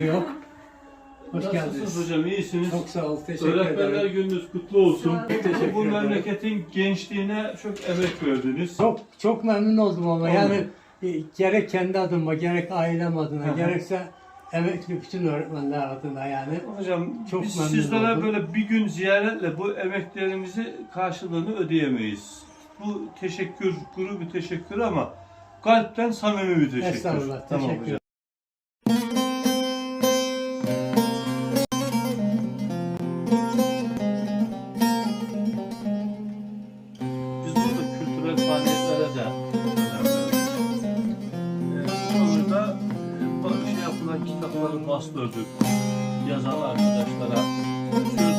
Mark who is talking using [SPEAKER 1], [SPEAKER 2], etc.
[SPEAKER 1] Yok. Hoş
[SPEAKER 2] Nasılsınız
[SPEAKER 1] geldiniz.
[SPEAKER 2] hocam? İyisiniz.
[SPEAKER 1] Çok sağ ol. Teşekkür
[SPEAKER 2] Öğretmenler
[SPEAKER 1] ederim.
[SPEAKER 2] gününüz kutlu olsun.
[SPEAKER 1] Teşekkür
[SPEAKER 2] Bu
[SPEAKER 1] ederim.
[SPEAKER 2] memleketin gençliğine çok emek verdiniz.
[SPEAKER 1] Çok çok memnun oldum ama yani e, gerek kendi adıma gerek ailem adına
[SPEAKER 2] Hı hı.
[SPEAKER 1] gerekse emekli bütün öğretmenler adına yani.
[SPEAKER 2] Hocam
[SPEAKER 1] Çok
[SPEAKER 2] biz
[SPEAKER 1] memnun
[SPEAKER 2] sizlere
[SPEAKER 1] oldum.
[SPEAKER 2] böyle bir gün ziyaretle bu emeklerimizi karşılığını ödeyemeyiz. Bu teşekkür, kuru bir teşekkür ama kalpten samimi bir teşekkür.
[SPEAKER 1] Estağfurullah,
[SPEAKER 2] Tamam
[SPEAKER 1] teşekkür
[SPEAKER 2] hocam. Burada kültürel faaliyetlere de önem. Ee, bu konuda e, şey yapılan kitapları bastırdık. Yazan arkadaşlara söz.